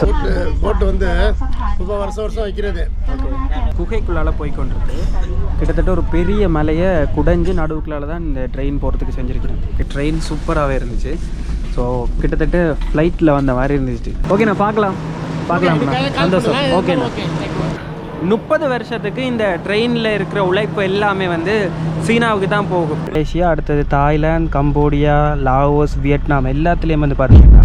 போட்டு போட்டு வந்து இப்போ வருஷம் வருஷம் வைக்கிறது. குகைக்குள்ளால போய் கொண்டிருக்கு கிட்டத்தட்ட ஒரு பெரிய மலையை குடைஞ்சு நடுவுக்குள்ளால தான் இந்த ட்ரெயின் போகிறதுக்கு செஞ்சுருக்கிறேன். ட்ரெயின் சூப்பராகவே இருந்துச்சு. ஸோ கிட்டத்தட்ட ஃப்ளைட்டில் வந்த மாதிரி இருந்துச்சு. ஓகேண்ணா பார்க்கலாம். பார்க்கலாம்ண்ணா சந்தோஷம். ஓகேண்ணா முப்பது வருஷத்துக்கு இந்த ட்ரெயினில் இருக்கிற உழைப்பு எல்லாமே வந்து சீனாவுக்கு தான் போகும். மலேசியா அடுத்தது தாய்லாந்து கம்போடியா லாவோஸ் வியட்நாம் எல்லாத்துலேயும் வந்து பார்த்தீங்கன்னா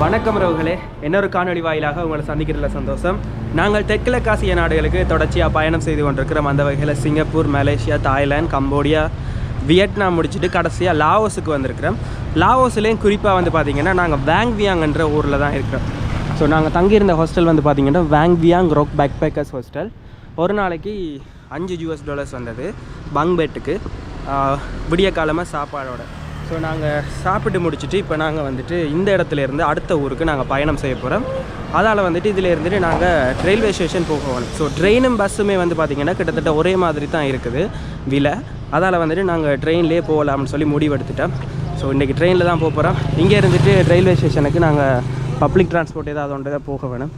வணக்கம் ரவுகளே இன்னொரு காணொலி வாயிலாக உங்களை சந்திக்கிறதுல சந்தோஷம். நாங்கள் தெற்கிழக்காசிய நாடுகளுக்கு தொடர்ச்சியாக பயணம் செய்து கொண்டிருக்கிறோம். அந்த வகையில் Singapore Malaysia Thailand Cambodia Vietnam முடிச்சுட்டு கடைசியாக லாவோஸுக்கு வந்திருக்கிறோம். லாவோஸ்லேயும் குறிப்பாக வந்து பார்த்திங்கன்னா நாங்கள் வேங் வியாங்ன்ற ஊரில் தான் இருக்கிறோம். ஸோ நாங்கள் தங்கியிருந்த ஹாஸ்டல் வந்து பார்த்திங்கன்னா Vang Vieng Rock backpackers hostel ஒரு நாளைக்கு அஞ்சு யூஎஸ் டாலர்ஸ் வந்தது பங் பெட்டுக்கு விடிய காலமாக சாப்பாடோட. ஸோ நாங்கள் சாப்பிட்டு முடிச்சுட்டு இப்போ நாங்கள் வந்துட்டு இந்த இடத்துல இருந்து அடுத்த ஊருக்கு நாங்கள் பயணம் செய்ய போகிறோம் அதால் வந்துட்டு இதில் இருந்துட்டு நாங்கள் ரயில்வே ஸ்டேஷன் போக போகணும் ஸோ ட்ரெயினும் பஸ்ஸுமே வந்து பார்த்திங்கன்னா கிட்டத்தட்ட ஒரே மாதிரி தான் இருக்குது. விலை. அதால் வந்துட்டு நாங்கள் ட்ரெயின்லேயே போகலாம்னு சொல்லி முடிவெடுத்துட்டோம். ஸோ இன்றைக்கி ட்ரெயினில் தான் போக போகிறோம் இங்கே இருந்துட்டு ரயில்வே ஸ்டேஷனுக்கு நாங்கள் பப்ளிக் டிரான்ஸ்போர்ட் ஏதாவது ஒன்று தான் போக வேணும்.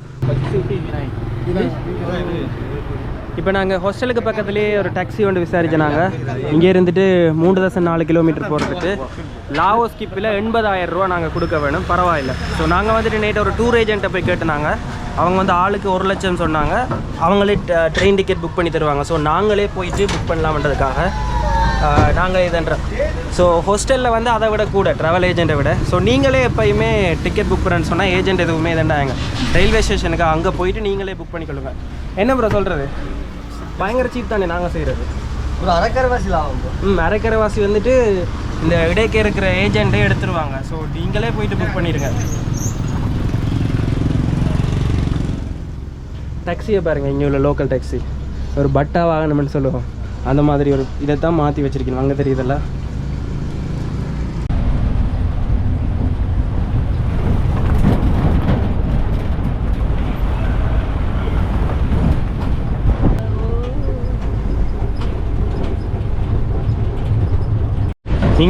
இப்போ நாங்கள் ஹாஸ்டலுக்கு பக்கத்துலேயே ஒரு டாக்ஸி ஒன்று விசாரிச்சோம் நாங்கள் இங்கே இருந்துட்டு மூன்று தசம் நாலு கிலோமீட்டர் போகிறதுக்கு லாவோ ஸ்கிப்பில் எண்பதாயிரம் ரூபா நாங்கள் கொடுக்க வேணும். பரவாயில்ல. ஸோ நாங்கள் வந்துட்டு நேற்று ஒரு டூர் ஏஜென்ட்டை போய் கேட்டுனாங்க. அவங்க வந்து ஆளுக்கு ஒரு லட்சம் சொன்னாங்க. அவங்களே ட்ரெயின் டிக்கெட் புக் பண்ணி தருவாங்க. ஸோ நாங்களே போயிட்டு புக் பண்ணலாம்ன்றதுக்காக நாங்கள் இதுன்றோம் ஸோ ஹோஸ்டலில் வந்து அதை விட கூட ட்ராவல் ஏஜெண்ட்டை விட. ஸோ நீங்களே எப்பயுமே டிக்கெட் புக் பண்ணுறேன்னு சொன்னால் ஏஜென்ட் எதுவுமே இதுண்டாங்க ரயில்வே ஸ்டேஷனுக்கு அங்கே போயிட்டு நீங்களே புக் பண்ணிக்கொள்ளுங்க. என்ன ப்ரோ சொல்கிறது பயங்கர சீப் தானே நாங்கள் செய்கிறது ஒரு அரைக்கரைவாசியில் ஆகும். ம் அரைக்கரைவாசி வந்துட்டு இந்த இடைக்கு இருக்கிற ஏஜென்ட்டே எடுத்துருவாங்க. ஸோ நீங்களே போயிட்டு புக் பண்ணிடுங்க. டாக்ஸியை பாருங்கள் இங்கே உள்ள லோக்கல் டாக்ஸி ஒரு பட்டா வாகனம்னு சொல்லுவோம். அந்த மாதிரி ஒரு இதை தான் மாற்றி வச்சிருக்கணும் அங்கே தெரியுதல்ல?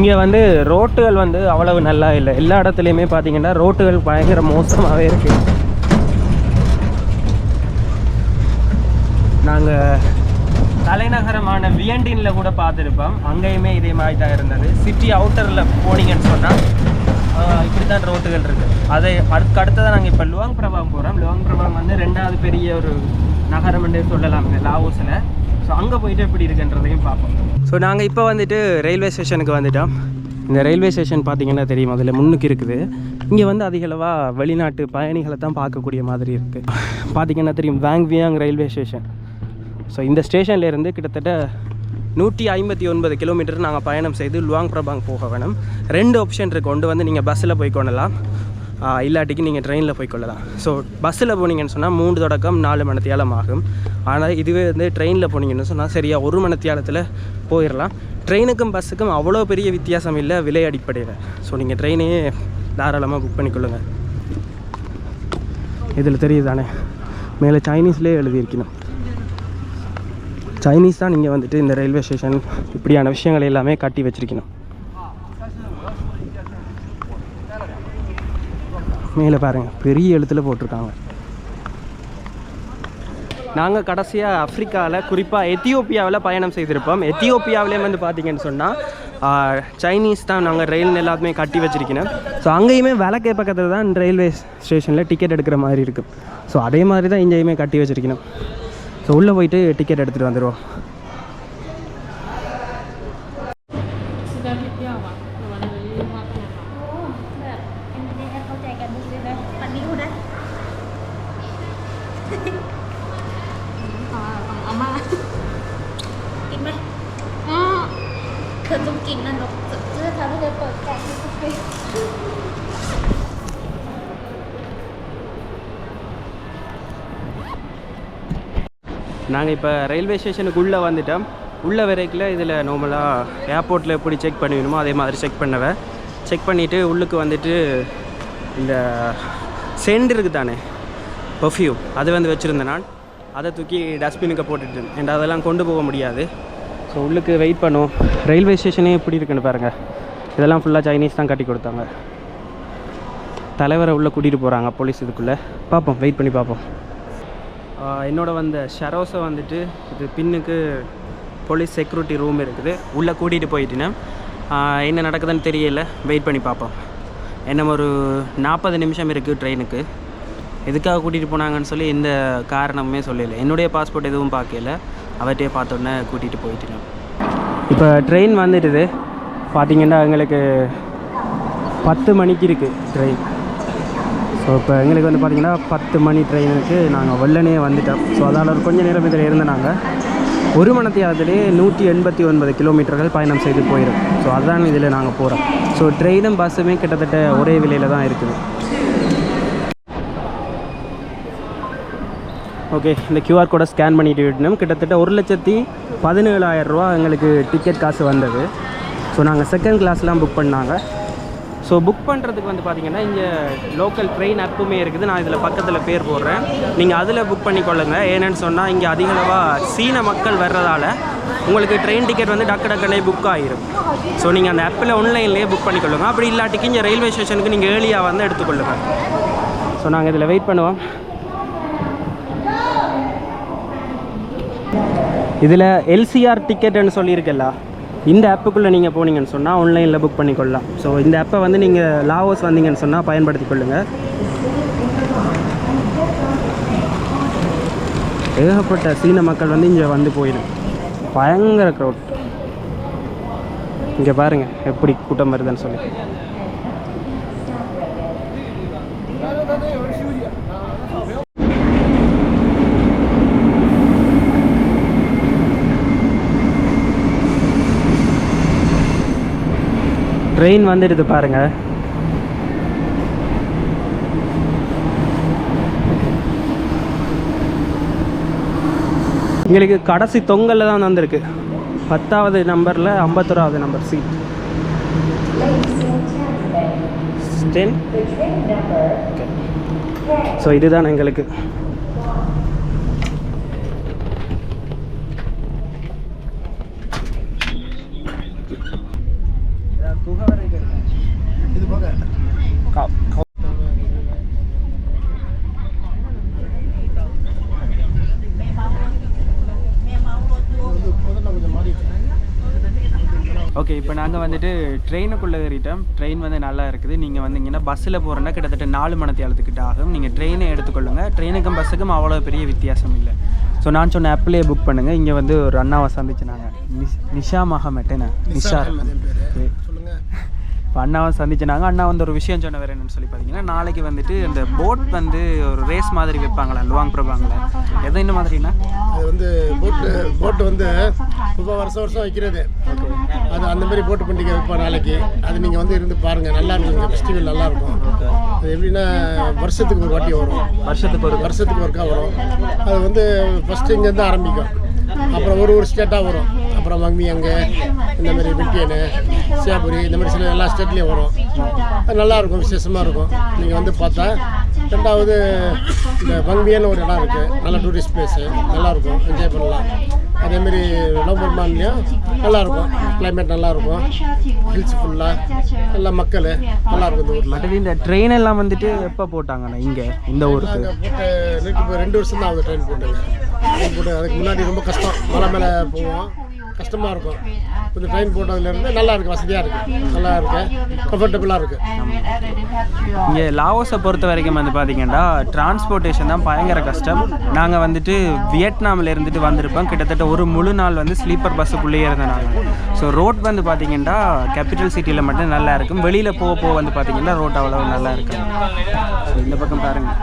இங்கே வந்து ரோட்டுகள் வந்து அவ்வளவு நல்லா இல்லை. எல்லா இடத்துலையுமே பார்த்தீங்கன்னா ரோட்டுகள் பயங்கர மோசமாகவே இருக்குது நாங்கள் தலைநகரமான வியண்டினில் கூட பார்த்துருப்போம் அங்கேயுமே இதே மாதிரி தான் இருந்தது. சிட்டி அவுட்டரில் போனீங்கன்னு சொன்னால் இப்படி தான் ரோட்டுகள் இருக்குது அதை அதுக்கு அடுத்ததான் நாங்கள் இப்போ லுவாங் பிரபாம் போகிறோம் லுவாங் பிரபாம் வந்து ரெண்டாவது பெரிய ஒரு நகரம் என்று சொல்லலாம் இந்த லாவோஸில். ஸோ அங்கே போயிட்டு எப்படி இருக்குன்றதையும் பார்ப்போம். ஸோ நாங்கள் இப்போ வந்துட்டு ரயில்வே ஸ்டேஷனுக்கு வந்துட்டோம். இந்த ரயில்வே ஸ்டேஷன் பார்த்தீங்கன்னா தெரியும் அதில் முன்னுக்கு இருக்குது. இங்கே வந்து அதிகளவாக வெளிநாட்டு பயணிகளை தான் பார்க்கக்கூடிய மாதிரி இருக்குது பார்த்தீங்கன்னா தெரியும் வேங்வியாங் ரயில்வே ஸ்டேஷன். ஸோ இந்த ஸ்டேஷன்லேருந்து கிட்டத்தட்ட நூற்றி ஐம்பத்தி ஒன்பது கிலோமீட்டர் நாங்கள் பயணம் செய்து லுவாங் பிரபாங் போக வேணும். ரெண்டு ஆப்ஷன் இருக்குது ஒன்று வந்து நீங்கள் பஸ்ஸில் போய் கொள்ளலாம். இல்லாட்டிக்கு நீங்கள் ட்ரெயினில் போய் கொள்ளலாம் ஸோ பஸ்ஸில் போனீங்கன்னு சொன்னால் மூன்று தொடக்கம் நாலு மணத்தியாலம் ஆகும். ஆனால் இதுவே வந்து ட்ரெயினில் போனீங்கன்னு சொன்னால் சரியாக ஒரு மணத்தியாலத்தில் போயிடலாம் ட்ரெயினுக்கும் பஸ்ஸுக்கும் அவ்வளோ பெரிய வித்தியாசம் இல்லை விலை அடிப்படையில். ஸோ நீங்கள் ட்ரெயினையே தாராளமாக புக் பண்ணிக்கொள்ளுங்கள் இதில் தெரியுதானே? மேலே சைனீஸ்லேயே எழுதியிருக்கணும். சைனீஸ் தான் நீங்கள் வந்துட்டு இந்த ரயில்வே ஸ்டேஷன் இப்படியான விஷயங்களை எல்லாமே கட்டி வச்சிருக்கணும். மேலே பாருங்கள் பெரிய எழுத்தில் போட்டிருக்காங்க. நாங்கள் கடைசியாக ஆஃப்ரிக்காவில் குறிப்பாக எத்தியோப்பியாவில் பயணம் செய்திருப்போம். எத்தியோப்பியாவிலே வந்து பார்த்தீங்கன்னு சொன்னால் சைனீஸ் தான் நாங்கள் ரயில் எல்லாத்துமே கட்டி வச்சிருக்கணும் ஸோ அங்கேயுமே விளக்கே பக்கத்தில் தான் ரயில்வே ஸ்டேஷனில் டிக்கெட் எடுக்கிற மாதிரி இருக்குது ஸோ அதே மாதிரி தான் இங்கேயுமே கட்டி வச்சிருக்கணும் ஸோ உள்ளே போயிட்டு டிக்கெட் எடுத்துகிட்டு வந்துடுவோம் நாங்கள் இப்போ ரயில்வே ஸ்டேஷனுக்குள்ளே வந்துட்டோம். உள்ளே வரைக்கில் இதில் நார்மலாக ஏர்போர்ட்டில் எப்படி செக் பண்ணுவீனுமோ அதே மாதிரி செக் பண்ணவேன் செக் பண்ணிவிட்டு உள்ளுக்கு வந்துட்டு இந்த சென்ட் இருக்குது தானே பர்ஃப்யூம் அது வந்து வச்சுருந்தேன் நான். அதை தூக்கி டஸ்ட்பினுக்கு போட்டுட்டேன். ஏன்டா அதெல்லாம் கொண்டு போக முடியாது. ஸோ உள்ளுக்கு வெயிட் பண்ணுவோம். ரயில்வே ஸ்டேஷனே எப்படி இருக்குன்னு பாருங்கள் இதெல்லாம் ஃபுல்லாக சைனீஸ் தான் கட்டி கொடுத்தாங்க. தலைவரை உள்ளே கூட்டிகிட்டு போகிறாங்க போலீஸ் இதுக்குள்ளே. பார்ப்போம் வெயிட் பண்ணி பார்ப்போம். என்னோட வந்த ஷரோஸை வந்துட்டு இது பின்னுக்கு போலீஸ் செக்யூரிட்டி ரூம் இருக்குது. உள்ளே கூட்டிகிட்டு போயிட்டேன். என்ன நடக்குதுன்னு தெரியல. வெயிட் பண்ணி பார்ப்போம் என்ன ஒரு நாற்பது நிமிஷம் இருக்குது ட்ரெயினுக்கு. எதுக்காக கூட்டிகிட்டு போனாங்கன்னு சொல்லி எந்த காரணமுமே சொல்லலை. என்னுடைய பாஸ்போர்ட் எதுவும் பார்க்கல அவர்கிட்டயே பார்த்தோன்னே கூட்டிகிட்டு போயிட்டேன். இப்போ ட்ரெயின் வந்துடுது. பார்த்தீங்கன்னா எங்களுக்கு பத்து மணிக்கு இருக்குது ட்ரெயின். ஸோ இப்போ எங்களுக்கு வந்து பார்த்திங்கன்னா பத்து மணி ட்ரெயினுக்கு நாங்கள் வெள்ளனே வந்துட்டோம். ஸோ அதால் ஒரு நேரம் இதில் இருந்த நாங்கள் ஒரு மணத்தியாலத்திலே நூற்றி எண்பத்தி ஒன்பது கிலோமீட்டர்கள் பயணம் செய்து போயிடும் ஸோ அதுதான் இதில் நாங்கள் போகிறோம் ஸோ ட்ரெயினும் பஸ்ஸுமே கிட்டத்தட்ட ஒரே விலையில் தான் இருக்குது. ஓகே இந்த கியூஆர் கோடை ஸ்கேன் பண்ணிட்டு விட்டோம் கிட்டத்தட்ட ஒரு லட்சத்தி பதினேழாயிரரூவா எங்களுக்கு டிக்கெட் காசு வந்தது. ஸோ நாங்கள் செகண்ட் கிளாஸ்லாம் புக் பண்ணாங்க. ஸோ புக் பண்ணுறதுக்கு வந்து பார்த்தீங்கன்னா இங்கே லோக்கல் ட்ரெயின் ஆப்புமே இருக்குது. நான் இதில் பக்கத்தில் பேர் போடுறேன். நீங்கள் அதில் புக் பண்ணிக்கொள்ளுங்க. ஏன்னு சொன்னால் இங்கே அதிகளவாக சீன மக்கள் வர்றதால உங்களுக்கு ட்ரெயின் டிக்கெட் வந்து டக்கு டக்குனே புக் ஆகிரும் ஸோ நீங்கள் அந்த ஆப்பில் ஆன்லைன்லேயே புக் பண்ணிக்கொள்ளுங்க. அப்படி இல்லாட்டிக்கு இங்கே ரயில்வே ஸ்டேஷனுக்கு நீங்கள் ஏர்லியாக வந்து எடுத்துக்கொள்ளுங்க. ஸோ நாங்கள் இதில் வெயிட் பண்ணுவோம். இதில் எல்சிஆர் டிக்கெட்டுன்னு சொல்லியிருக்கல்ல. இந்த ஆப்புக்குள்ளே நீங்கள் போனீங்கன்னு சொன்னால் ஆன்லைனில் புக் பண்ணிக்கொள்ளலாம். ஸோ இந்த ஆப்பை வந்து நீங்கள் லாவோஸ் வந்தீங்கன்னு சொன்னால் பயன்படுத்தி கொள்ளுங்கள் ஏகப்பட்ட சீன மக்கள் வந்து இங்கே வந்து போயிடும் பயங்கர க்ரௌட் இங்கே பாருங்கள் எப்படி கூட்டம் வருதுன்னு சொல்லி. ட்ரெயின் வந்துடுது பாருங்க. எங்களுக்கு கடைசி தொங்கலில் தான் வந்திருக்கு. பத்தாவது நம்பரில் ஐம்பத்தோராவது நம்பர் சீட் டென் ஸோ இதுதான் எங்களுக்கு. இது போக ஓகே இப்போ நாங்கள் வந்துட்டு ட்ரெயினுக்குள்ளே ஏறிட்டோம். ட்ரெயின் வந்து நல்லா இருக்குது. நீங்கள் வந்தீங்கன்னா பஸ்ஸில் போகிறோன்னா கிட்டத்தட்ட நாலு மணத்தியாலத்துக்கிட்ட ஆகும். நீங்கள் ட்ரெயினை எடுத்துக்கொள்ளுங்க. ட்ரெயினுக்கும் பஸ்ஸுக்கும் அவ்வளோ பெரிய வித்தியாசம் இல்லை. ஸோ நான் சொன்ன ஆப்லேயே புக் பண்ணுங்கள் இங்கே வந்து ஒரு அண்ணாவை சந்திச்சுனாங்க நிஷ் நிஷா மஹமெட்டேனா நிஷா. இப்போ அண்ணாவை சந்திச்சினாங்க. அண்ணா வந்து ஒரு விஷயம் சொன்ன வேறு என்னன்னு சொல்லி பார்த்தீங்கன்னா நாளைக்கு வந்துட்டு இந்த போட் வந்து ஒரு ரேஸ் மாதிரி வைப்பாங்களா? லுவாங் பிரபாங்களா எது என்ன மாதிரினா? அது வந்து போட்டு போட்டு வந்து இப்போ வருஷம் வருஷம் வைக்கிறது. அது அந்த மாதிரி போட்டு பண்டிகை வைப்போம் நாளைக்கு. அது நீங்கள் வந்து இருந்து பாருங்கள் நல்லா இருக்கும். ஃபெஸ்டிவல் நல்லா இருக்கும். அது எப்படின்னா வருஷத்துக்கு ஒரு வாட்டி வரும். வருஷத்துக்கு ஒரு வருஷத்துக்கு ஒருக்கா வரும். அது வந்து ஃபஸ்ட்டு இங்கேருந்து ஆரம்பிக்கும். அப்புறம் ஒரு ஒரு ஸ்டேட்டாக வரும். அப்புறம் மங்கி அங்கே இந்த மாதிரி விட்டியனு சியாபுரி இந்த மாதிரி சில எல்லா ஸ்டேட்லேயும் வரும். அது நல்லா இருக்கும் விசேஷமாக இருக்கும். நீங்கள் வந்து பார்த்தா ரெண்டாவது இந்த பங்கியன்னு ஒரு இடம் இருக்குது நல்ல டூரிஸ்ட் பிளேஸு நல்லாயிருக்கும் என்ஜாய் பண்ணலாம். அதேமாரி நவம்பர் மான்லேயும் நல்லாயிருக்கும் கிளைமேட் நல்லாயிருக்கும் ஹில்ஸ் ஃபுல்லாக நல்ல மக்கள் நல்லாயிருக்கும் இந்த ஊரில். மற்றது இந்த ட்ரெயின் எல்லாம் வந்துட்டு எப்போ போட்டாங்கண்ணா? இங்கே இந்த ஊருக்கு. போட்டு ரெண்டு வருஷம் தான் ஆகுது ட்ரெயின் போட்டு ட்ரெயின் போட்டு அதுக்கு முன்னாடி ரொம்ப கஷ்டம். மலை மேலே போவோம். கஷ்டமாக இருக்கும். கொஞ்சம் ட்ரெயின் போட்டதுலேருந்து நல்லா இருக்குது வசதியாக இருக்குது நல்லா இருக்குது கம்ஃபர்டபுளாக இருக்குது இங்கே லாவோஸை பொறுத்த வரைக்கும் வந்து பார்த்தீங்கன்னா டிரான்ஸ்போர்ட்டேஷன் தான் பயங்கர கஷ்டம். நாங்கள் வந்துட்டு வியட்நாமில் இருந்துட்டு வந்திருப்போம். கிட்டத்தட்ட ஒரு முழு நாள் வந்து ஸ்லீப்பர் பஸ்ஸுக்குள்ளேயே இருந்தோம் நாங்கள் ஸோ ரோட் வந்து பார்த்தீங்கன்னா கேபிட்டல் சிட்டியில் மட்டும் நல்லா இருக்கும். வெளியில் போக போக வந்து பார்த்தீங்கன்னா ரோட் அவ்வளோ நல்லா இருக்கும் ஸோ இந்த பக்கம் பாருங்கள்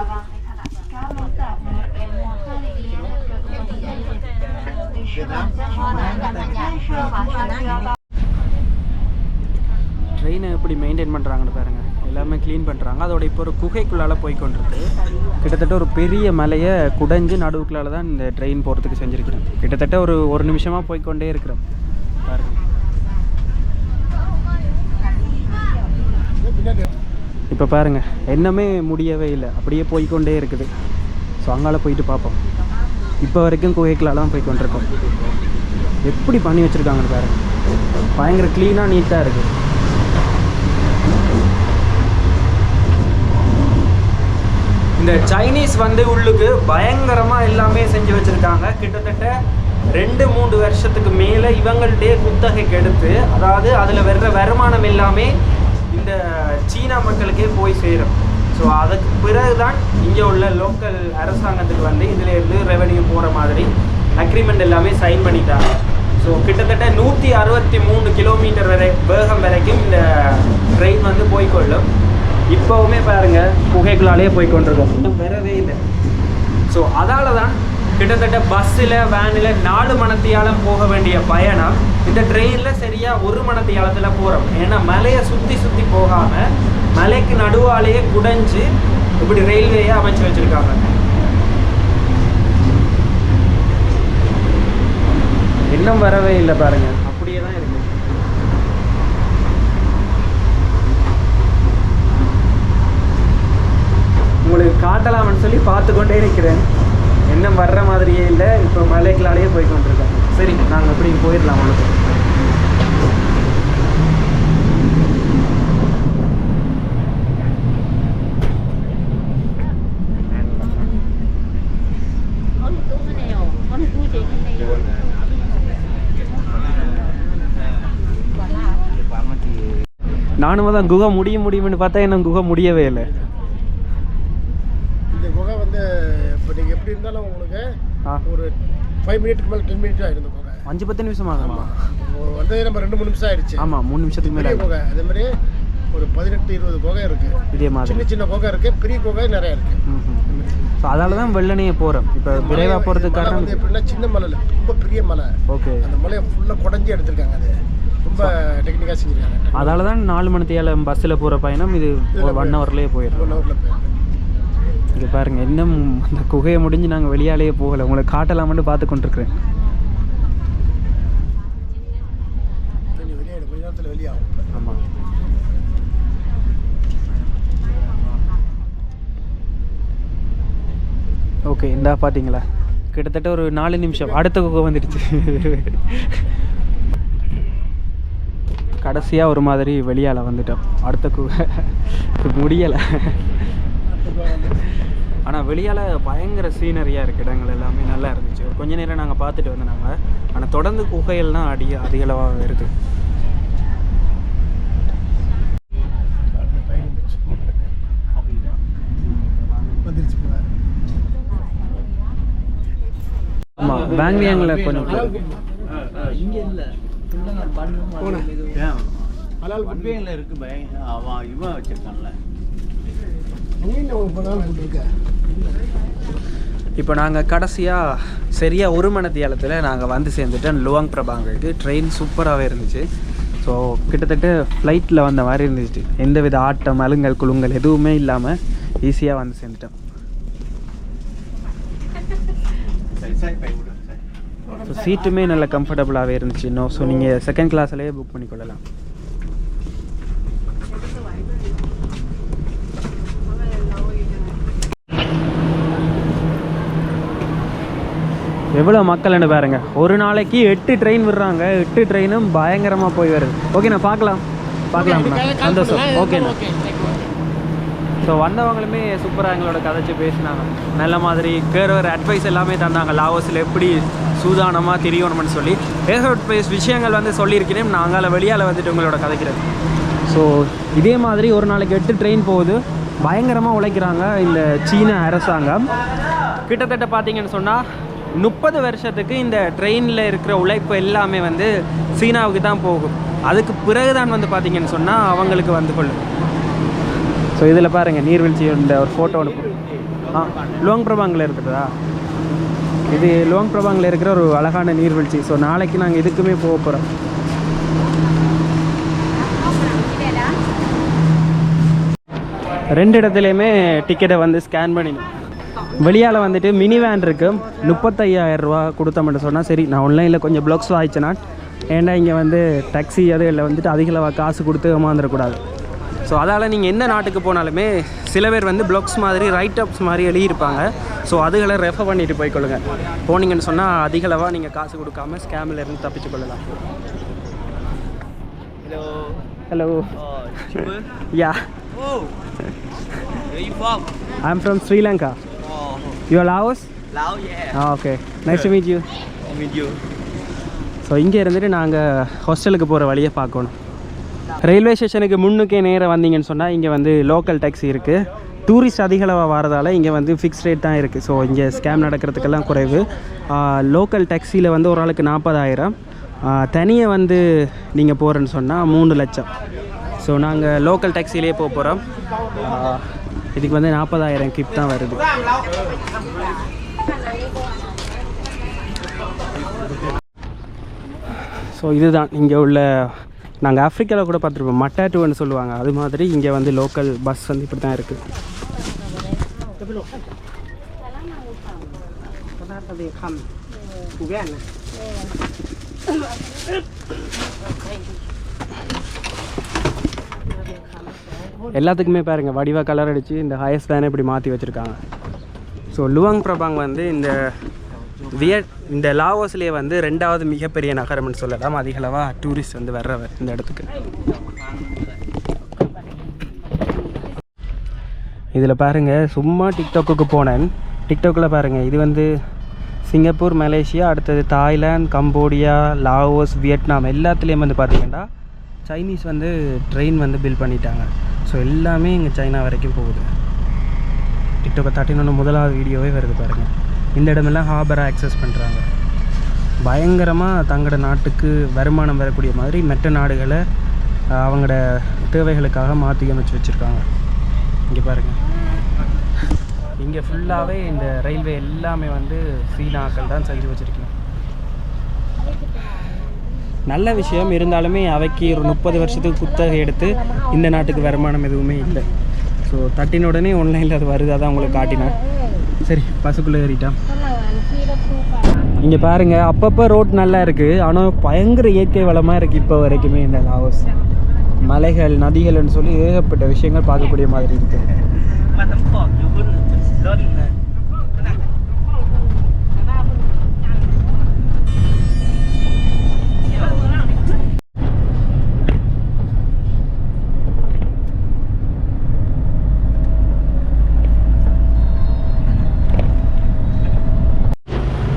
ட்ரெயினை எப்படி மெயின்டைன் பண்ணுறாங்கன்னு பாருங்கள் எல்லாமே க்ளீன் பண்ணுறாங்க அதோட இப்போ ஒரு குகைக்குள்ளால் போய் கொண்டிருக்கு கிட்டத்தட்ட ஒரு பெரிய மலையை குடைஞ்சு நடுவுக்குள்ளால தான் இந்த ட்ரெயின் போகிறதுக்கு செஞ்சுருக்கிறேன் கிட்டத்தட்ட ஒரு ஒரு நிமிஷமாக போய்க்கொண்டே இருக்கிறோம். பாருங்கள் இப்போ பாருங்கள் என்னமே முடியவே இல்லை. அப்படியே போய்க்கொண்டே இருக்குது. ஸோ அங்கால போயிட்டு பார்ப்போம். இப்போ வரைக்கும் குகைக்குள்ளால போய் கொண்டிருக்கோம். எப்படி பண்ணி வச்சுருக்காங்கன்னு பாருங்கள் பயங்கர க்ளீனாக நீட்டாக இருக்குது இந்த சைனீஸ் வந்து உள்ளுக்கு பயங்கரமாக எல்லாமே செஞ்சு வச்சுருக்காங்க. கிட்டத்தட்ட ரெண்டு மூன்று வருஷத்துக்கு மேலே இவங்கள்ட்டே குத்தகைக்கு எடுத்து அதாவது அதில் வர்ற வருமானம் எல்லாமே இந்த சீனா மக்களுக்கே போய் சேரும். ஸோ அதுக்கு பிறகு தான் இங்கே உள்ள லோக்கல் அரசாங்கத்துக்கு வந்து இதிலேருந்து ரெவன்யூ போகிற மாதிரி அக்ரிமெண்ட் எல்லாமே சைன் பண்ணிட்டாங்க. ஸோ கிட்டத்தட்ட நூற்றி அறுபத்தி மூணு கிலோமீட்டர் வரை வேகம் வரைக்கும் இந்த ட்ரெயின் வந்து போய்க்கொள்ளும். இப்போவுமே பாருங்கள் புகைக்குள்ளாலே போய்கொண்டிருக்கோம் இன்னும் வரவே இல்லை. ஸோ அதால் தான் கிட்டத்தட்ட பஸ்ஸில் வேனில் நாலு மணத்தியாலம் போக வேண்டிய பயணம். இந்த ட்ரெயினில் சரியாக ஒரு மணத்தியாலத்தில் போகிறோம் ஏன்னா மலையை சுற்றி சுற்றி போகாமல் மலைக்கு நடுவாலேயே குடைஞ்சு இப்படி ரயில்வேயை அமைச்சு வச்சுருக்காங்க. இன்னும் வரவே இல்லை பாருங்க. அப்படியே தான் இருக்கு. உங்களுக்கு காட்டலாம்னு சொல்லி பார்த்து கொண்டே இருக்கிறேன். இன்னும் வர்ற மாதிரியே இல்லை. இப்போ மலைகளாலேயே போய் கொண்டிருக்கோம் சரி நாங்கள் எப்படி போயிடலாம் உங்களுக்கு. நானும் தான் குகை முடியும் முடியும்னு பார்த்தா இன்னும் குகை முடியவே இல்லை. இந்த குகை வந்து இப்போ நீங்கள் எப்படி இருந்தாலும் உங்களுக்கு ஒரு ஃபைவ் மினிட்க்கு மேலே டென் மினிட் ஆயிடும் இந்த குகை. அஞ்சு பத்து நிமிஷம் ஆகுமா? வந்து நம்ம ரெண்டு மூணு நிமிஷம் ஆயிடுச்சு. ஆமாம் மூணு நிமிஷத்துக்கு மேலே பெரிய குகை. அதே மாதிரி ஒரு பதினெட்டு இருபது குகை இருக்கு. இதே மாதிரி. சின்ன சின்ன குகை இருக்கு. பெரிய குகை நிறைய இருக்கு. ஸோ அதால தான் வெள்ளனையே போகிறோம் இப்போ விரைவாக போகிறதுக்கு காரணம் எப்படின்னா சின்ன மலை இல்லை ரொம்ப பெரிய மலை. ஓகே அந்த மலையை ஃபுல்லாக குடஞ்சி எடுத்திருக்காங்க அது. ரொம்ப டெக்னிக்காக செஞ்சுருக்காங்க. அதால தான் நாலு மணி தேலம் பஸ்ஸில் போகிற பயணம் இது ஒன் ஹவர்லேயே போயிடும். ஒன் ஹவரில் போயிருக்கு இங்கே பாருங்கள் இன்னும் அந்த குகையை முடிஞ்சு நாங்கள் வெளியாலேயே போகலை. உங்களை காட்டலாம்னு பார்த்து கொண்டிருக்கிறேன். ஆமாம் ஓகே இந்தா பார்த்தீங்களா கிட்டத்தட்ட ஒரு நாலு நிமிஷம். அடுத்த குகை வந்துடுச்சு. கடைசியாக ஒரு மாதிரி வெளியால் வந்துட்டோம். அடுத்த குகை முடியலை. ஆனால் வெளியால் பயங்கர சீனரியாக இருக்குது இடங்கள் எல்லாமே நல்லா இருந்துச்சு. கொஞ்ச நேரம் நாங்கள் பார்த்துட்டு வந்தோம் ஆனால் தொடர்ந்து குகைகள்லாம் அடி அதிகளவாக போல ஆமாம் பேங்க்லியாங்கில் கொஞ்சம் இங்கே இல்லை. இருக்கு பய- அவன் இவன் வச்சிருக்கான்ல. இப்போ நாங்கள் கடைசியாக சரியாக ஒரு மணி தியாலத்தில் நாங்கள் வந்து சேர்ந்துட்டோம். லுவாங் பிரபாங்களுக்கு ட்ரெயின் சூப்பராகவே இருந்துச்சு. ஸோ கிட்டத்தட்ட ஃப்ளைட்டில் வந்த மாதிரி இருந்துச்சு. எந்தவித ஆட்டம் அலுங்கல் குலுங்கல் எதுவுமே இல்லாமல் ஈஸியாக வந்து சேர்ந்துட்டோம் சரி சரி பை விடு சரி ஸோ சீட்டுமே நல்ல கம்ஃபர்டபுளாகவே இருந்துச்சு. இன்னும் ஸோ நீங்கள் செகண்ட் கிளாஸ்லேயே புக் பண்ணிக்கொள்ளலாம். எவ்வளோ மக்கள்னு பாருங்க. ஒரு நாளைக்கு எட்டு ட்ரெயின் விடுறாங்க. எட்டு ட்ரெயினும் பயங்கரமாக போய் வருது. ஓகேண்ணா பார்க்கலாம். பார்க்கலாம்ண்ணா சந்தோஷம். ஓகேண்ணா ஸோ வந்தவங்களுமே சூப்பராக எங்களோட கதைச்சு பேசினாங்க. நல்ல மாதிரி கேர்வர் அட்வைஸ் எல்லாமே தந்தாங்க. லாவோஸில் எப்படி சூதானமாக தெரியணும்னு சொல்லி. ஏகப்பட்ட விஷயங்கள் வந்து சொல்லியிருக்கிறேன். நாங்கள் வெளியால் வந்துட்டு உங்களோட கதைக்கிறது. ஸோ இதே மாதிரி ஒரு நாளைக்கு எட்டு ட்ரெயின் போகுது. பயங்கரமாக உழைக்கிறாங்க இந்த சீன அரசாங்கம். கிட்டத்தட்ட பார்த்தீங்கன்னு சொன்னால் முப்பது வருஷத்துக்கு இந்த ட்ரெயினில் இருக்கிற உழைப்பு எல்லாமே வந்து சீனாவுக்கு தான் போகும். அதுக்கு பிறகு தான் வந்து பார்த்தீங்கன்னு சொன்னால் அவங்களுக்கு வந்து கொள்ளும். ஸோ இதில் பாருங்கள் நீர்வீழ்ச்சியோட ஒரு ஃபோட்டோ அனுப்பும் ஆ லோங் பிரபாங்கில் இருக்கிறதா இது லோங் பிரபாங்கில் இருக்கிற ஒரு அழகான நீர்வீழ்ச்சி. ஸோ நாளைக்கு நாங்கள் இதுக்குமே போக போகிறோம் ரெண்டு இடத்துலையுமே டிக்கெட்டை வந்து ஸ்கேன் பண்ணிடணும் வெளியால் வந்துட்டு மினி வேன் இருக்குது முப்பத்தையாயிரம் ரூபா கொடுத்தோம்னு சொன்னால் சரி நான் ஆன்லைனில் கொஞ்சம் ப்ளாக்ஸ் வாங்கிச்சேன்னா ஏன்னா இங்கே வந்து டாக்ஸி அது இல்லை வந்துட்டு அதிகளவாக காசு கொடுத்து ஏமாந்துடக்கூடாது. ஸோ அதால் நீங்கள் எந்த நாட்டுக்கு போனாலுமே சில பேர் வந்து ப்ளாக்ஸ் மாதிரி ரைட் அப்ஸ் மாதிரி எழுதியிருப்பாங்க. ஸோ அதுகளை ரெஃபர் பண்ணிட்டு போய்க்கொள்ளுங்க போனீங்கன்னு சொன்னால் அதிகளவாக நீங்கள் காசு கொடுக்காம ஸ்கேமில் இருந்து தப்பிச்சு கொள்ளலாம். Hello cuba. Yeah? I am from Sri Lanka Oh, you Laos okay nice to meet you with you. So இங்கே இருந்துட்டு நாங்கள் ஹாஸ்டலுக்கு போகிற வழியை பார்க்கணும். ரயில்வே ஸ்டேஷனுக்கு முன்னுக்கே நேராக வந்தீங்கன்னு சொன்னால் இங்கே வந்து லோக்கல் டாக்ஸி இருக்குது டூரிஸ்ட் அதிகளவாக வரதால் இங்கே வந்து ஃபிக்ஸ் ரேட் தான் இருக்குது ஸோ இங்கே ஸ்கேம் நடக்கிறதுக்கெல்லாம் குறைவு. லோக்கல் டாக்ஸியில் வந்து ஒரு ஆளுக்கு நாற்பதாயிரம் தனியாக வந்து நீங்கள் போகிறேன்னு சொன்னால் மூணு லட்சம். ஸோ நாங்கள் லோக்கல் டாக்ஸிலே போக போகிறோம் இதுக்கு வந்து நாற்பதாயிரம் கிப் தான் வருது. ஸோ இதுதான். இங்கே உள்ள நாங்கள் ஆஃப்ரிக்காவில் கூட பார்த்துருப்போம். மட்டாட்டுன்னு சொல்லுவாங்க. அது மாதிரி இங்கே வந்து லோக்கல் பஸ் வந்து இப்படி தான் இருக்குது எல்லாத்துக்குமே பாருங்கள் வடிவாக கலர் அடித்து இந்த ஹையஸ்ட் வேனை இப்படி மாற்றி வச்சுருக்காங்க. ஸோ லுவாங் பிரபாங் வந்து இந்த வியட் இந்த லாவோஸ்லேயே வந்து ரெண்டாவது மிகப்பெரிய நகரம்னு சொல்லலாம். அதிகளவாக டூரிஸ்ட் வந்து வர்றவர் இந்த இடத்துக்கு. இதில் பாருங்கள் சும்மா டிக்டாக்குக்கு போனேன். டிக்டாக்கில் பாருங்கள் இது வந்து சிங்கப்பூர் மலேசியா அடுத்தது தாய்லாந்து கம்போடியா லாவோஸ் வியட்நாம் எல்லாத்துலேயும் வந்து பார்த்தீங்கன்னா சைனீஸ் வந்து ட்ரெயின் வந்து பில் பண்ணிட்டாங்க. ஸோ எல்லாமே இங்கே சைனா வரைக்கும் போகுது. டிக்டாக்கை தட்டினோன்னு முதலாவது வீடியோவே வருது பாருங்கள் இந்த இடமெல்லாம் ஹாபராக ஆக்சஸ் பண்ணுறாங்க பயங்கரமாக தங்களோட நாட்டுக்கு வருமானம் வரக்கூடிய மாதிரி மற்ற நாடுகளை அவங்களோட தேவைகளுக்காக மாற்றி அமைச்சு வச்சுருக்காங்க. இங்கே பாருங்கள் இங்கே ஃபுல்லாகவே இந்த ரயில்வே எல்லாமே வந்து சீனாக்கள் தான் செஞ்சு வச்சுருக்கேன் நல்ல விஷயம். இருந்தாலுமே அவைக்கு ஒரு முப்பது வருஷத்துக்கு குத்தகை எடுத்து இந்த நாட்டுக்கு வருமானம் எதுவுமே இல்லை. ஸோ தட்டின உடனே ஆன்லைனில் அது வருது. அதான் உங்களுக்கு காட்டினேன். சரி பஸ்ஸுக்குள்ளே ஏறிட்டான் இங்கே பாருங்கள் அப்பப்போ ரோட் நல்லா இருக்குது ஆனால் பயங்கர இயற்கை வளமாக இருக்குது இப்போ வரைக்குமே இந்த லாவோஸ் மலைகள் நதிகள்னு சொல்லி ஏகப்பட்ட விஷயங்கள் பார்க்கக்கூடிய மாதிரி இருக்குது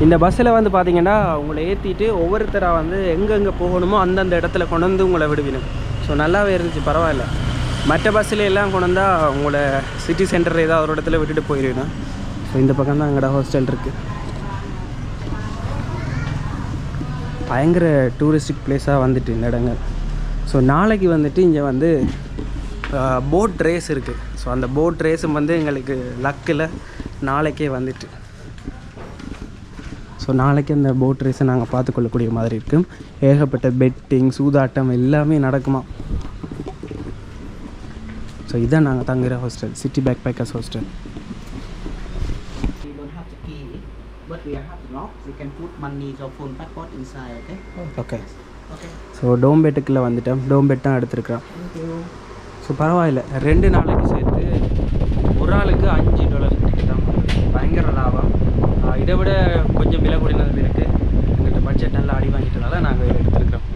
இந்த பஸ்ஸில் வந்து பார்த்தீங்கன்னா உங்களை ஏற்றிட்டு ஒவ்வொருத்தராக வந்து எங்கெங்கே போகணுமோ அந்தந்த இடத்துல கொண்டு வந்து உங்களை விடுவினும் ஸோ நல்லாவே இருந்துச்சு பரவாயில்ல. மற்ற பஸ்ஸில் எல்லாம் கொண்டு வந்தால் உங்களை சிட்டி சென்டர் ஏதாவது ஒரு இடத்துல விட்டுட்டு போயிடுவேன் ஸோ இந்த பக்கம் தான் எங்களோட ஹாஸ்டல் இருக்குது பயங்கர டூரிஸ்டிக் பிளேஸாக வந்துட்டு இந்த இடங்கள். ஸோ நாளைக்கு வந்துட்டு இங்கே வந்து போட் ரேஸ் இருக்குது ஸோ அந்த போட் ரேஸும் வந்து எங்களுக்கு லக்கில் நாளைக்கே வந்துட்டு. ஸோ நாளைக்கு அந்த போட் ரேஸை நாங்கள் பார்த்துக்கொள்ளக்கூடிய மாதிரி இருக்கும் ஏகப்பட்ட பெட்டிங் சூதாட்டம் எல்லாமே நடக்குமா? ஸோ இதான் நாங்கள் தங்குற hostel City backpackers hostel You don't have the key, but we have the lock. You can put money or phone passport inside, okay? Okay. So டோம்பேட்டுக்குள்ளே வந்துட்டோம் டோம்பேட் தான் எடுத்துருக்குறோம். ஸோ பரவாயில்ல. ரெண்டு நாளைக்கு சேர்த்து ஒரு ஆளுக்கு அஞ்சு டாலர் தான். பயங்கர லாபம். இதை விட கொஞ்சம் விலை கூடினது இருக்குது எங்கள்கிட்ட பட்ஜெட் நல்லா அடி வாங்கிட்டதால நாங்கள் இதை எடுத்துருக்கோம்